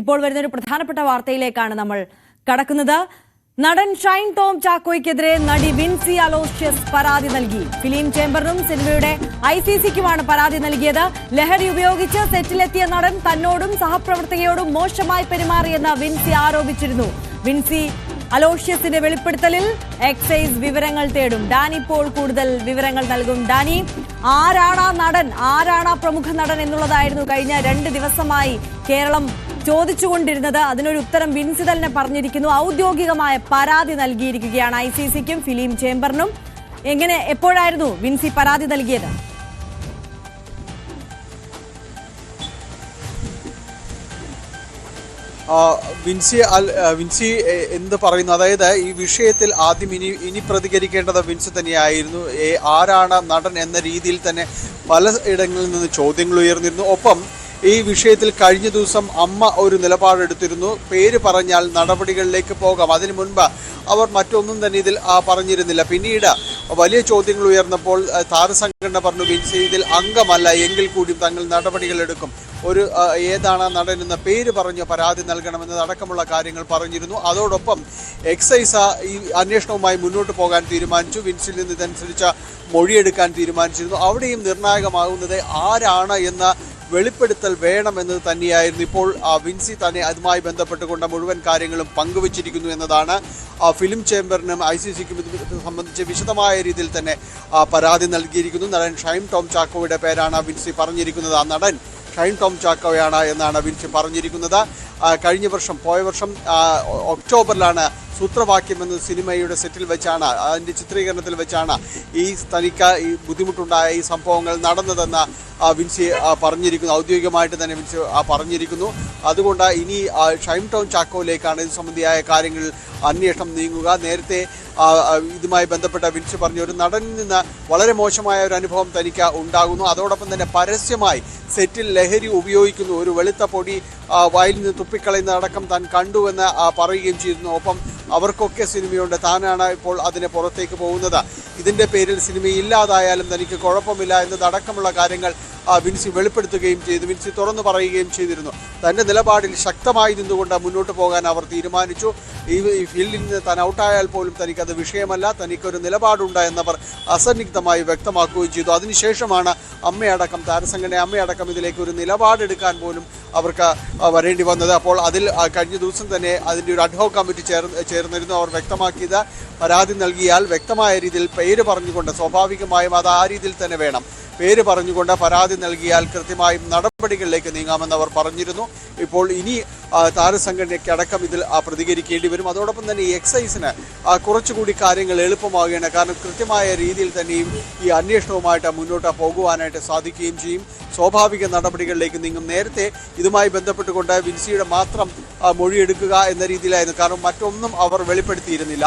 ഇപ്പോൾ വരുന്ന ഒരു പ്രധാനപ്പെട്ട വാർത്തയിലേക്കാണ് നമ്മൾ കടക്കുന്നത്. നടൻ ഷൈൻ ടോം ചാക്കോയ്ക്കെതിരെ നടി വിൻസി അലോഷ്യസ് പരാതി നൽകി. ഫിലിം ചേംബറിനും സിനിമയുടെ ഐ സി സിക്കുമാണ് പരാതി നൽകിയത്. ലഹരി ഉപയോഗിച്ച് സെറ്റിലെത്തിയ നടൻ തന്നോടും സഹപ്രവർത്തകയോടും മോശമായി പെരുമാറിയെന്ന് വിൻസി ആരോപിച്ചിരുന്നു. വിൻസി അലോഷ്യസിന്റെ വെളിപ്പെടുത്തലിൽ എക്സൈസ് വിവരങ്ങൾ തേടും. ഡാനി പോൾ കൂടുതൽ വിവരങ്ങൾ നൽകും. ഡാനി ആരാണ് നടൻ? ആരാണ് പ്രമുഖ നടൻ എന്നുള്ളതായിരുന്നു കഴിഞ്ഞ രണ്ട് ദിവസമായി കേരളം ചോദിച്ചുകൊണ്ടിരുന്നത് അതിനൊരു ഉത്തരം വിൻസി തന്നെ പറഞ്ഞിരിക്കുന്നു. ഔദ്യോഗികമായ പരാതി നൽകിയിരിക്കുകയാണ് ഐ സി സിക്കും ഫിലിം ചേംബറിനും. എങ്ങനെ എപ്പോഴായിരുന്നു വിൻസി പരാതി നൽകിയത്? വിൻസി വിൻസി എന്ത് പറയുന്നു? അതായത് ഈ വിഷയത്തിൽ ആദ്യം ഇനി ഇനി പ്രതികരിക്കേണ്ടത് വിൻസി തന്നെയായിരുന്നു. ആരാണ് നടൻ എന്ന രീതിയിൽ തന്നെ പല ഇടങ്ങളിൽ നിന്ന് ചോദ്യങ്ങൾ ഉയർന്നിരുന്നു. ഒപ്പം ഈ വിഷയത്തിൽ കഴിഞ്ഞ ദിവസം അമ്മ ഒരു നിലപാടെടുത്തിരുന്നു. പേര് പറഞ്ഞാൽ നടപടികളിലേക്ക് പോകാം. അതിനു മുൻപ് അവർ മറ്റൊന്നും തന്നെ ഇതിൽ പറഞ്ഞിരുന്നില്ല. പിന്നീട് വലിയ ചോദ്യങ്ങൾ ഉയർന്നപ്പോൾ താരസംഘടന പറഞ്ഞു വിൻസി ഇതിൽ അംഗമല്ല. എങ്കിൽ കൂടിയും തങ്ങൾ നടപടികൾ എടുക്കും. ഒരു ഏതാണ് നടൻ എന്ന പേര് പറഞ്ഞു പരാതി നൽകണമെന്ന് അടക്കമുള്ള കാര്യങ്ങൾ പറഞ്ഞിരുന്നു. അതോടൊപ്പം എക്സൈസ് ഈ അന്വേഷണവുമായി മുന്നോട്ട് പോകാൻ തീരുമാനിച്ചു. വിൻസിൽ നിന്ന് ഇതനുസരിച്ച മൊഴിയെടുക്കാൻ തീരുമാനിച്ചിരുന്നു. അവിടെയും നിർണായകമാകുന്നത് ആരാണ് എന്ന വെളിപ്പെടുത്തൽ വേണമെന്നത് തന്നെയായിരുന്നു. ഇപ്പോൾ വിൻസി തന്നെ അതുമായി ബന്ധപ്പെട്ടുകൊണ്ട് മുഴുവൻ കാര്യങ്ങളും പങ്കുവച്ചിരിക്കുന്നു എന്നതാണ് ഫിലിം ചേംബറിനും ഐ സി സിക്കും ഇത് സംബന്ധിച്ച് വിശദമായ രീതിയിൽ തന്നെ പരാതി നൽകിയിരിക്കുന്നു. നടൻ ഷൈം ടോം ചാക്കോയുടെ പേരാണ് വിൻസി പറഞ്ഞിരിക്കുന്നത്. ആ നടൻ ഷൈൻ ടോം ചാക്കോയാണ് എന്നാണ് വിൻസി പറഞ്ഞിരിക്കുന്നത്. കഴിഞ്ഞ വർഷം പോയ വർഷം ഒക്ടോബറിലാണ് സൂത്രവാക്യം എന്ന സിനിമയുടെ സെറ്റിൽ വെച്ചാണ് അതിന്റെ ചിത്രീകരണത്തിൽ വെച്ചാണ് ഈ തനിക്ക് ഈ ബുദ്ധിമുട്ടുണ്ടായ ഈ സംഭവങ്ങൾ നടന്നതെന്ന് വിൻസി പറഞ്ഞിരിക്കുന്നു. ഔദ്യോഗികമായിട്ട് തന്നെ വിൻസി പറഞ്ഞിരിക്കുന്നു. അതുകൊണ്ട് ഇനി ഷൈം ടൗൺ ചാക്കോയിലേക്കാണ് ഇത് സംബന്ധിയായ കാര്യങ്ങളിൽ അന്വേഷണം നീങ്ങുക. നേരത്തെ ഇതുമായി ബന്ധപ്പെട്ട വിൻസി പറഞ്ഞു ഒരു നടനിൽ നിന്ന് വളരെ മോശമായ ഒരു അനുഭവം തനിക്ക് ഉണ്ടാകുന്നു. അതോടൊപ്പം തന്നെ പരസ്യമായി സെറ്റിൽ ലഹരി ഉപയോഗിക്കുന്നു. ഒരു വെളുത്ത പൊടി വായിൽ നിന്ന് തുപ്പിക്കളയുന്ന അടക്കം താൻ കണ്ടുവെന്ന് പറയുകയും ചെയ്തിരുന്നു ഒപ്പം അവർക്കൊക്കെ സിനിമയുണ്ട്. താനാണ് ഇപ്പോൾ അതിന് പുറത്തേക്ക് പോകുന്നത്. ഇതിന്റെ പേരിൽ സിനിമ ഇല്ലാതായാലും തനിക്ക് കുഴപ്പമില്ല എന്നതടക്കമുള്ള കാര്യങ്ങൾ വിൻസി വെളിപ്പെടുത്തുകയും ചെയ്തു. വിൻസി തുറന്നു പറയുകയും ചെയ്തിരുന്നു. തന്റെ നിലപാടിൽ ശക്തമായി നിന്നുകൊണ്ട് മുന്നോട്ട് പോകാൻ അവർ തീരുമാനിച്ചു. ഈ ഫീൽഡിൽ നിന്ന് താൻ ഔട്ടായാൽ പോലും തനിക്കത് വിഷയമല്ല. തനിക്കൊരു നിലപാടുണ്ട് എന്നവർ അസന്നിഗ്ധമായി വ്യക്തമാക്കുകയും ചെയ്തു. അതിനുശേഷമാണ് അമ്മയടക്കം താരസംഘടന അമ്മയടക്കം ഇതിലേക്ക് ഒരു നിലപാടെടുക്കാൻ പോലും അവർക്ക് വരേണ്ടി വന്നത്. അപ്പോൾ അതിൽ കഴിഞ്ഞ ദിവസം തന്നെ അതിന്റെ ഒരു അഡ്ഹോക് കമ്മിറ്റി ചേർന്ന് ചേർന്നിരുന്നു. അവർ വ്യക്തമാക്കിയത് പരാതി നൽകിയാൽ വ്യക്തമായ രീതിയിൽ പേര് പറഞ്ഞുകൊണ്ട് സ്വാഭാവികമായും അത് ആ രീതിയിൽ തന്നെ വേണം. പേര് പറഞ്ഞുകൊണ്ട് പരാതി നൽകിയാൽ കൃത്യമായും നടപടികളിലേക്ക് നീങ്ങാമെന്ന് അവർ പറഞ്ഞിരുന്നു. ഇപ്പോൾ ഇനി താരസംഘടനയ്ക്ക് അടക്കം ഇതിൽ പ്രതികരിക്കേണ്ടി വരും. അതോടൊപ്പം തന്നെ ഈ എക്സൈസിന് കുറച്ചുകൂടി കാര്യങ്ങൾ എളുപ്പമാവുകയാണ് കാരണം കൃത്യമായ രീതിയിൽ തന്നെയും ഈ അന്വേഷണവുമായിട്ട് മുന്നോട്ട് പോകുവാനായിട്ട് സാധിക്കുകയും ചെയ്യും. സ്വാഭാവിക നടപടികളിലേക്ക് നീങ്ങും. നേരത്തെ ഇതുമായി ബന്ധപ്പെട്ടുകൊണ്ട് വിൻസിയുടെ മാത്രം മൊഴിയെടുക്കുക എന്ന രീതിയിലായിരുന്നു. കാരണം മറ്റൊന്നും അവർ വെളിപ്പെടുത്തിയിരുന്നില്ല.